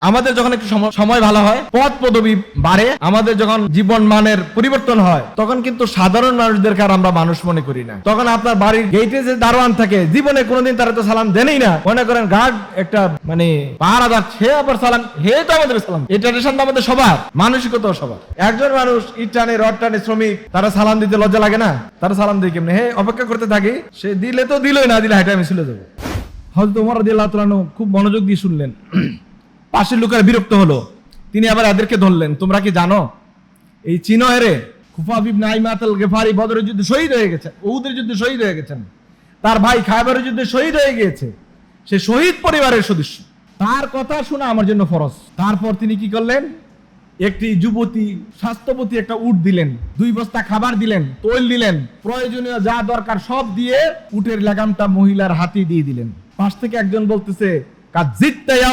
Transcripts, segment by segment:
আমাদের যখন একটু সম- সময় ভালো হয় পদ পদবি বাড়ে, আমাদের যখন জীবন মানের পরিবর্তন হয়, তখন কিন্তু সাধারণ মানুষদেরকে আর আমরা মানুষ মনে করি না। তখন আপনার বাড়ির গেটে যে দারোয়ান থাকে, জীবনে কোনোদিন তারা তো সালাম দেনই না। মনে করেন গার্ড একটা মানে পাহারাদার সে আবার সালাম, হে তো আমাদের সালাম। এই ট্রেডিশন তো আমাদের সবার, মানসিকতাও সবার। একজন মানুষ ইট টানে, রড টানে শ্রমিক, তারা সালাম দিতে লজ্জা লাগে না? তারা সালাম দিয়ে কেমনি? হে, অপেক্ষা করতে থাকি, সে দিলে তো দিলই না, দিলে হাইটা আমি শুলে যাব। হয়তো তোমার দিয়ে খুব মনোযোগ দিয়ে শুনলেন। পাশের লোকেরা বিরক্ত হলো। তিনি আবার এদেরকে ধরলেন, তোমরা কি জানো? এই চিনো এরে খুফাবিব নাইমাতাল গেফারি বদরের যুদ্ধে শহীদ হয়ে গেছেন, উহুদের যুদ্ধে শহীদ হয়ে গেছেন। তার ভাই খাইবারের যুদ্ধে শহীদ হয়ে গিয়েছে। সে শহীদ পরিবারের সদস্য। তার কথা শোনা আমার জন্য ফরজ। তারপর তিনি কি করলেন? একটি যুবতী স্বাস্থ্যবতী একটা উট দিলেন, দুই বস্তা খাবার দিলেন, তৈল দিলেন, প্রয়োজনীয় যা দরকার সব দিয়ে উটের লাগামটা মহিলার হাতে দিয়ে দিলেন। পাশ থেকে একজন বলতেছে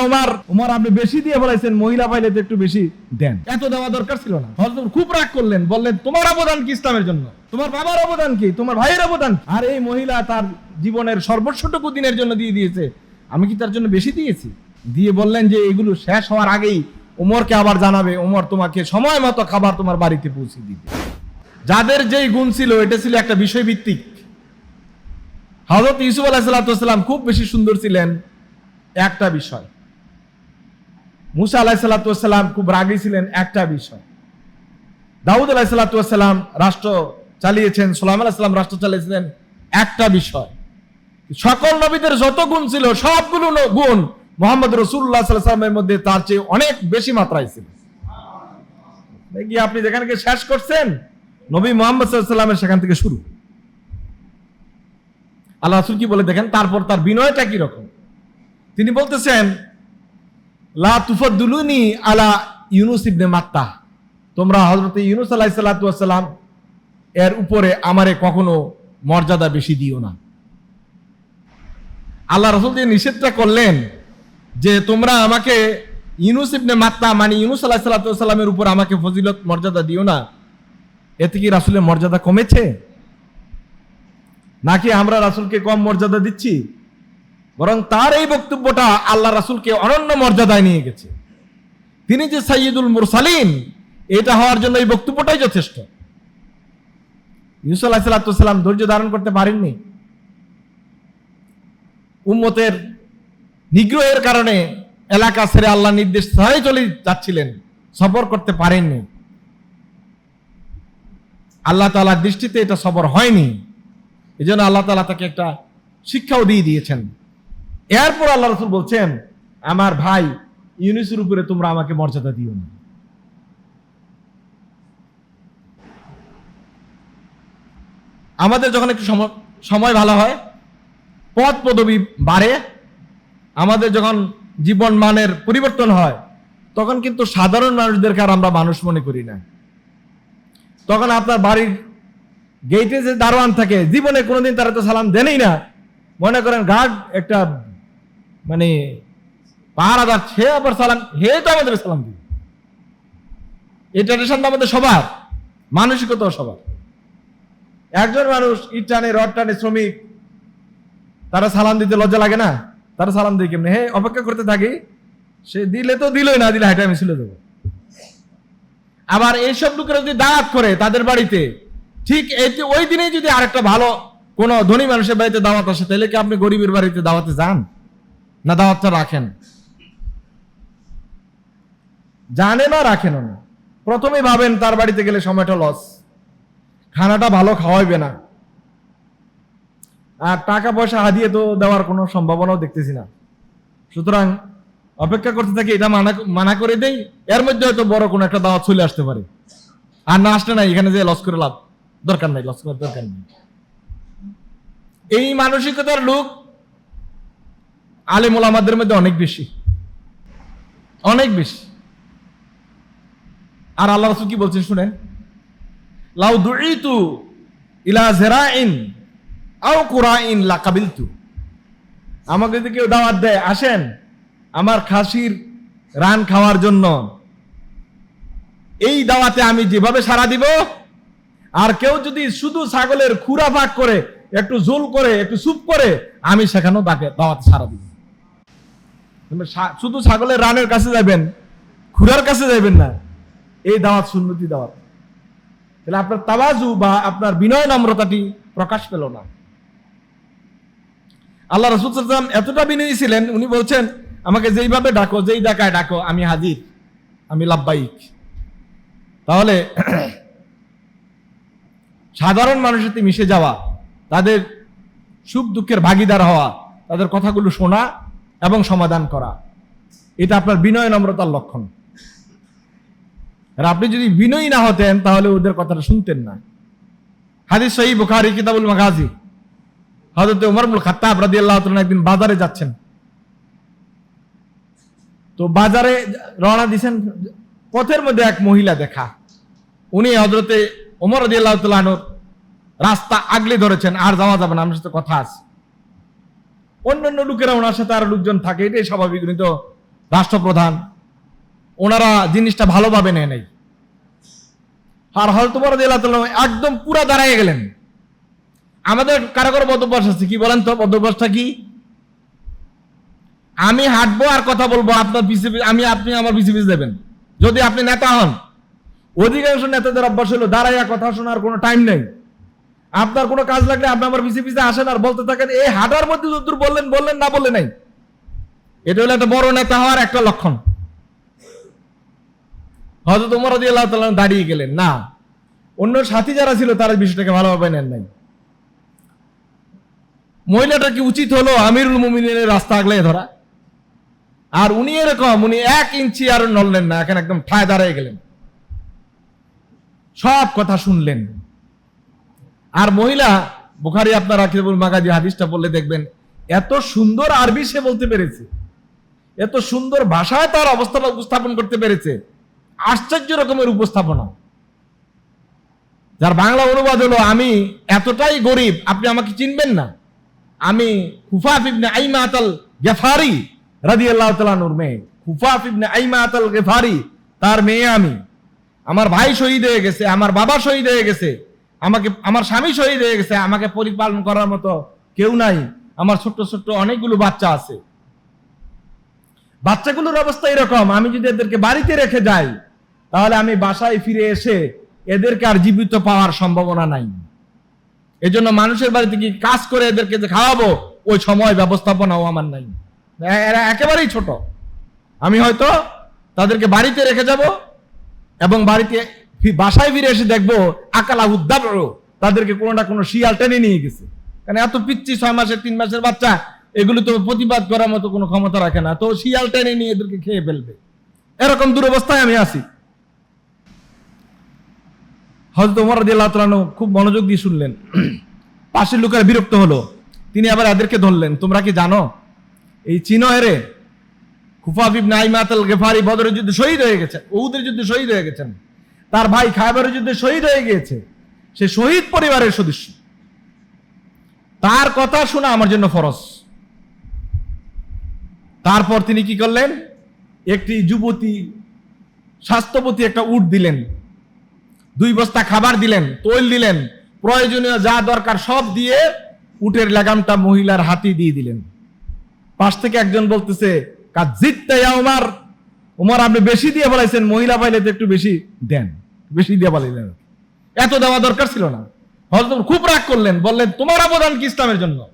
উমার উমর আমি কি তার জন্য বেশি দিয়েছি? দিয়ে বললেন যে, এগুলো শেষ হওয়ার আগেই ওমরকে আবার জানাবে। ওমর তোমাকে সময় মতো খাবার তোমার বাড়িতে পৌঁছে দিবে। যাদের যেই গুণ ছিল, এটা ছিল একটা বিষয় ভিত্তিক হজরত ইউসুফ আলাহিসাল্লাম খুব বেশি সুন্দর ছিলেন। একটা বিষয়। মুসা আলাহিসাল্লাম খুব রাগী ছিলেন একটা বিষয়। দাউদ আলাহিসাল্লাম রাষ্ট্র চালিয়েছেন সোলাম আলাহিসাল্লাম রাষ্ট্র চালিয়েছিলেন একটা বিষয়। সকল নবীদের যত গুণ ছিল, সবগুলো গুণ মোহাম্মদ রসুল্লাহ সাল্লামের মধ্যে তার চেয়ে অনেক বেশি মাত্রায় ছিল। দেখি আপনি যেখানে শেষ করছেন? নবী মোহাম্মদ সাল্লামের সেখান থেকে শুরু। আল্লাহ কি বলে দেখেন, তারপর তার বিনয়টা কি রকম তিনি বলতেছেন, লা তুফাদ্দুলুনি আলা ইউনুস ইবনে মাত্তা। তোমরা হযরত ইউনুস সালাতু এর উপরে আমারে কখনো মর্যাদা বেশি দিও না। আল্লাহ রসুল যে নিষেধটা করলেন যে, তোমরা আমাকে ইউনুস ইবনে মাত্তা মানে ইউনুস আলাহ সাল্লামের উপর আমাকে ফজিলত মর্যাদা দিও না। এতে কি রাসুলের মর্যাদা কমেছে? নাকি আমরা রাসুলকে কম মর্যাদা দিচ্ছি? বরং তার এই বক্তব্যটা আল্লাহ রাসুলকে অনন্য মর্যাদায় নিয়ে গেছে। তিনি যে সাইয়দুল মুরসালিন, এটা হওয়ার জন্য এই বক্তব্যটাই যথেষ্ট। ইউসুফ আলাহ ধৈর্য ধারণ করতে পারেননি। উম্মতের নিগ্রহের কারণে এলাকা ছেড়ে আল্লাহ নির্দেশ ছাড়াই চলে যাচ্ছিলেন, সফর করতে পারেননি। আল্লাহ তালার দৃষ্টিতে এটা সবর হয়নি। এই জন্য আল্লাহ তালা তাকে একটা শিক্ষাও দিয়ে দিয়েছেন। এরপর আল্লাহ রসুল বলছেন, আমার ভাই ইউনিসের উপরে তোমরা আমাকে মর্যাদা দিও না। আমাদের যখন একটু সময় ভালো হয় পদ পদবি বাড়ে, আমাদের যখন জীবন মানের পরিবর্তন হয়, তখন কিন্তু সাধারণ মানুষদেরকে আর আমরা মানুষ মনে করি না। তখন আপনার বাড়ির গেটে যে দারোয়ান থাকে, জীবনে কোনোদিন তারা তো সালাম দেনই না। মনে করেন, গার্ড, একটা মানে পাহারাদার সে আবার সালাম, হে তো আমাদের সালাম দিবে এই ট্রেডিশন তো আমাদের সবার, মানসিকতাও সবার। একজন মানুষ ইট টানে, রড টানে শ্রমিক, তারা সালাম দিতে লজ্জা লাগে না? তারা সালাম দিয়ে কেমনে? হে, অপেক্ষা করতে থাকি। সে দিলে তো দিলই না, দিলে হাইটা আমি ছিল দেবো। আবার এইসব লোকেরা যদি দাওয়াত করে তাদের বাড়িতে, ঠিক এই ওই দিনেই যদি আরেকটা ভালো কোন ধনী মানুষের বাড়িতে দাওয়াত আসে, তাহলে কি আপনি গরিবের বাড়িতে দাওয়াতে যান? না দাওয়াতটা রাখেন। জানে না রাখেন না প্রথমেই ভাবেন তার বাড়িতে গেলে সময়টা লস খানাটা ভালো খাওয়াইবে না। আর টাকা পয়সা হাদিয়ে তো দেওয়ার কোনো সম্ভাবনাও দেখতেছি না। সুতরাং অপেক্ষা করতে থাকি, এটা মানা মানা করে দেই, এর মধ্যে হয়তো বড় কোনো একটা দাওয়াত চলে আসতে পারে। আর না আসলে নাই, এখানে যে লস করে লাভ, দরকার নাই লস করার দরকার নেই। এই মানসিকতার লোক আলেমুল আমাদের মধ্যে অনেক বেশি। অনেক বেশি। আর আল্লাহ রসুল কি বলছেন শুনেন? লাউ দুইতু ইলা জেরাইন আও কুরাইন লাকাবিলতু। আমাকে যদি কেউ দাওয়াত দেয়, আসেন আমার খাসির রান খাওয়ার জন্য। এই দাওয়াতে আমি যেভাবে সারা দিব, আর কেউ যদি শুধু ছাগলের খুরা ভাগ করে, একটু ঝোল করে, একটু স্যুপ করে, আমি সেখানেও তাকে দাওয়াতে সারা দিব। শুধু ছাগলের রানের কাছে যাবেন খুরার কাছে যাবেন না। এই দাওয়াত সুন্নতি দাওয়াত। তাহলে আপনার তাওয়াজু বা আপনার বিনয় নম্রতাটি প্রকাশ পেল না। আল্লাহ রসুল এতটা বিনয়ী ছিলেন, উনি বলছেন, আমাকে যেইভাবে ডাকো, যেই ডাকায় ডাকো, আমি হাজির, আমি লাভবাহিক। তাহলে সাধারণ মানুষের সাথে মিশে যাওয়া, তাদের সুখ দুঃখের ভাগিদার হওয়া, তাদের কথাগুলো শোনা এবং সমাধান করা। এটা আপনার বিনয় নম্রতার লক্ষণ। আর আপনি যদি বিনয়ী না হতেন, তাহলে ওদের কথাটা শুনতেন না। হাদিস সহি বুখারি, কিতাবুল মাগাজি। হজরত উমরুল খাত্তাব রাদিয়াল্লাহু তাআলা একদিন বাজারে যাচ্ছেন। তো বাজারে রওনা দিছেন পথের মধ্যে এক মহিলা দেখা। উনি হজরতে ওমর রাদিয়াল্লাহু তাআলার রাস্তা আগলে ধরেছেন, আর যাওয়া যাবে না আমার সাথে কথা আছে। অন্যান্য লোকেরা ওনার সাথে আরও লোকজন থাকে, এটাই স্বাভাবিক, উনি তো রাষ্ট্রপ্রধান। ওনারা জিনিসটা ভালোভাবে নেয় নাই। আর হল তোমার একদম পুরা দাঁড়ায় গেলেন। আমাদের কারও কারও বদভ্যাস আছে, কি বলেন তো? বদভ্যাসটা কি? আমি হাঁটবো আর কথা বলব, আপনার পিছিয়ে- আমি, আপনি আমার পিছিয়ে পিছিয়ে দেবেন। যদি আপনি নেতা হন, অধিকাংশ নেতাদের অভ্যাস হলো দাঁড়াইয়া কথা শোনার কোনো টাইম নেই। আপনার কোনো কাজ লাগলে আপনি আমার পিছিয়ে পিছিয়ে আসেন আর বলতে থাকেন, এই হাঁটার মধ্যে যতদূর বললেন বললেন না বললে নাই। এটা হলো একটা বড় নেতা হওয়ার একটা লক্ষণ। হয়তো তোমার দিয়ে আল্লাহ তাআলা দাঁড়িয়ে গেলেন। না, অন্য সাথী যারা ছিল তারা বিষয়টাকে ভালোভাবে নেন নাই। মহিলাটা কি উচিত হলো আমিরুল মুমিনের রাস্তা আগলে ধরা? আর উনি এরকম, উনি এক ইঞ্চি আর নড়লেন না, এখন একদম ঠায় দাঁড়িয়ে গেলেন। সব কথা শুনলেন। আর মহিলা, বুখারি আপনার আকিবুল মাগাজি হাদিসটা বললে দেখবেন, এত সুন্দর আরবি সে বলতে পেরেছে। এত সুন্দর ভাষায় তার অবস্থাটা উপস্থাপন করতে পেরেছে। আশ্চর্য রকমের উপস্থাপনা। যার বাংলা অনুবাদ হলো, আমি এতটাই গরিব, আপনি আমাকে চিনবেন না। আমি হুফাফ ইবনে আইমা আতাল গেফারি রাদিয়াল্লাহু তাআলার মেয়ে। হুফাফ ইবনে আইমা আতাল গেফারি তার মেয়ে আমি। আমার ভাই শহীদ হয়ে গেছে, আমার বাবা শহীদ হয়ে গেছে। আমাকে, আমার স্বামী শহীদ হয়ে গেছে, আমাকে পরিপালন করার মতো কেউ নাই। আমার ছোট্ট ছোট্ট অনেকগুলো বাচ্চা আছে। বাচ্চাগুলোর অবস্থা এরকম, আমি যদি এদেরকে বাড়িতে রেখে যাই, তাহলে আমি বাসায় ফিরে এসে এদেরকে আর জীবিত পাওয়ার সম্ভাবনা নাই। এজন্য মানুষের বাড়িতে কি কাজ করে এদেরকে যে খাওয়াবো, ওই সময় ব্যবস্থাপনাও আমার নাই। এরা একেবারেই ছোট। আমি হয়তো তাদেরকে বাড়িতে রেখে যাব এবং বাড়িতে বাসায় ফিরে এসে দেখব আকালা উদ্দাপ তাদেরকে কোনো না কোনো শিয়াল টেনে নিয়ে গেছে। কারণ এত পিচ্ছি ছয় মাসের, তিন মাসের বাচ্চা, এগুলো তো প্রতিবাদ করার মতো কোনো ক্ষমতা রাখে না। তো শিয়াল টেনে নিয়ে এদেরকে খেয়ে ফেলবে। এরকম দুরবস্থায় আমি আছি। হজরত ওমর রাদিয়াল্লাহু তাআলা খুব মনোযোগ দিয়ে শুনলেন। পাশের লোকেরা বিরক্ত হলো। তিনি আবার এদেরকে ধরলেন, তোমরা কি জানো, এই চিনো এরে খুফাফ ইবনে আইমাতাল গেফারি বদরের যুদ্ধে শহীদ হয়ে গেছেন, উহুদের যুদ্ধে শহীদ হয়ে গেছেন। তার ভাই খায়বারের যুদ্ধে শহীদ হয়ে গিয়েছে। সে শহীদ পরিবারের সদস্য। তার কথা শোনা আমার জন্য ফরজ। তারপর তিনি কি করলেন? একটি যুবতী, স্বাস্থ্যপতি একটা উট দিলেন। দুই বস্তা খাবার দিলেন, তৈল দিলেন, প্রয়োজনীয় যা দরকার সব দিয়ে উটের লাগামটা মহিলার হাতি দিয়ে দিলেন। পাশ থেকে একজন বলতেছে কাজ জিততে উমার। উমার আপনি বেশি দিয়ে বলাইছেন মহিলা পাইলে তো একটু বেশি দেন। বেশি দিয়ে বলাইলেন এত দেওয়া দরকার ছিল না। হয়তো খুব রাগ করলেন, বললেন, তোমার অবদান কি ইসলামের জন্য?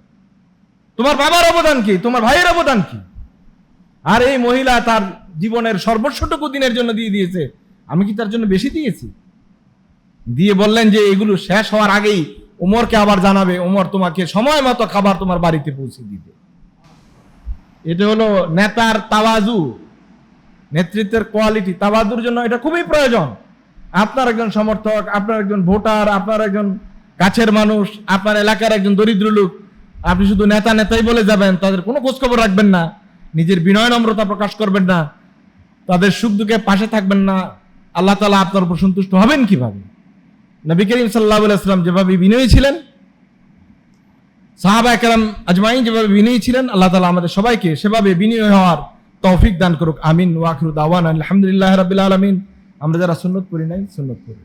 তোমার বাবার অবদান কি? তোমার ভাইয়ের অবদান কি? আর এই মহিলা তার জীবনের সর্বস্বটুকু দিনের জন্য দিয়ে দিয়েছে। আমি কি তার জন্য বেশি দিয়েছি? দিয়ে বললেন যে, এগুলো শেষ হওয়ার আগেই ওমরকে আবার জানাবে। ওমর তোমাকে সময় মতো খাবার তোমার বাড়িতে পৌঁছে দিবে। এটা হলো নেতার তাওয়াজু। নেতৃত্বের কোয়ালিটি তাওয়াজুর জন্য এটা খুবই প্রয়োজন। আপনার একজন সমর্থক, আপনার একজন ভোটার, আপনার একজন কাছের মানুষ, আপনার এলাকার একজন দরিদ্র লোক, আপনি শুধু নেতা নেতাই বলে যাবেন, তাদের কোনো খোঁজখবর রাখবেন না, নিজের বিনয় নম্রতা প্রকাশ করবেন না, তাদের সুখ দুঃখে পাশে থাকবেন না, আল্লাহ তালা আপনার উপর সন্তুষ্ট হবেন কীভাবে? নবী করিম সাল্লাহ সাল্লাম যেভাবে বিনয়ী ছিলেন, সাহাবা একরাম আজমাইন যেভাবে বিনয়ী ছিলেন, আল্লাহ তালা আমাদের সবাইকে সেভাবে বিনয় হওয়ার তৌফিক দান করুক, আমিন ওয়াখরুদ আওয়ান আলহামদুলিল্লাহ রাবিল আলমিন। আমরা যারা সুন্নত পড়ি নাই সুন্নত করি